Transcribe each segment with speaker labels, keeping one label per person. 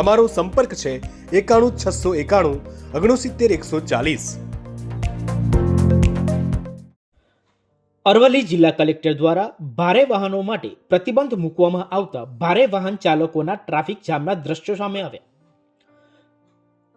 Speaker 1: અમારો સંપર્ક છે એકાણું છસો એકાણું ઓગણસિત્તેર એકસો ચાલીસ.
Speaker 2: અરવલ્લી જિલ્લા કલેક્ટર દ્વારા ભારે વાહનો માટે પ્રતિબંધ મૂકવામાં આવતા ભારે વાહન ચાલકોના ટ્રાફિક જામના દ્રશ્યો સામે આવ્યા.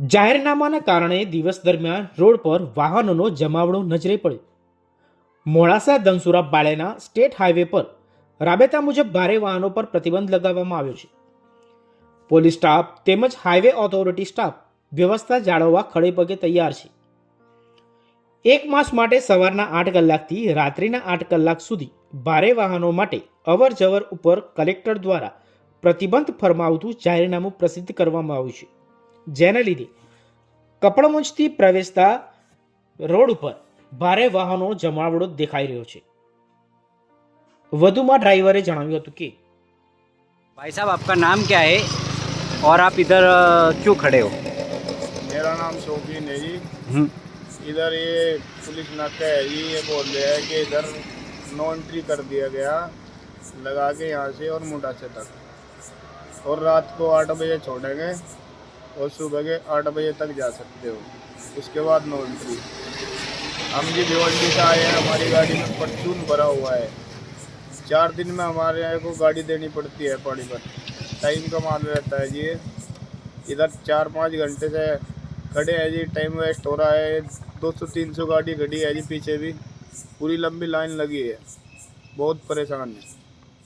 Speaker 2: જાહેરનામાના કારણે દિવસ દરમિયાન રોડ પર વાહનોનો જમાવડો નજરે પડ્યો. મોડાસા ધનસુરા બાળેના સ્ટેટ હાઈવે પર રાબેતા મુજબ ભારે વાહનો પર પ્રતિબંધ લગાવવામાં આવ્યો છે. પોલીસ સ્ટાફ તેમજ હાઈવે ઓથોરિટી સ્ટાફ વ્યવસ્થા જાળવવા ખડેપગે તૈયાર છે. એક માસ માટે સવારના આઠ કલાકથી રાત્રિના આઠ કલાક સુધી ભારે વાહનો માટે અવર જવર ઉપર કલેક્ટર દ્વારા પ્રતિબંધ ફરમાવતું જાહેરનામું પ્રસિદ્ધ કરવામાં આવ્યું છે. જેને લીધે કપડમુંજથી પ્રવેશતા રોડ ઉપર ભારે વાહનો જમાવડો દેખાઈ રહ્યો છે. વધુમાં ડ્રાઈવરે જણાવ્યું હતું કે
Speaker 3: ભાઈ સાહેબ, આપકા નામ ક્યા હૈ? और आप इधर क्यों खड़े हो?
Speaker 4: मेरा नाम शौकीन है जी।
Speaker 3: हम्म,
Speaker 4: इधर ये पुलिस नाका है जी ये बोल रहे हैं कि इधर नो एंट्री कर दिया गया लगा के यहाँ से और मुंडा से तक। और रात को आठ बजे छोड़ेंगे और सुबह के आठ बजे तक जा सकते हो। उसके बाद नो एंट्री हम जी भिवंडी से आए हैं हमारी गाड़ी में परचून भरा हुआ है। चार दिन में हमारे यहाँ को गाड़ी देनी पड़ती है पानी पर। टाइम का मान रहता है जी ये। इधर चार पाँच घंटे से खड़े हैं जी टाइम वेस्ट हो रहा है दो सौ तीन सौ गाड़ी खड़ी है जी पीछे भी पूरी लंबी लाइन लगी है बहुत परेशान है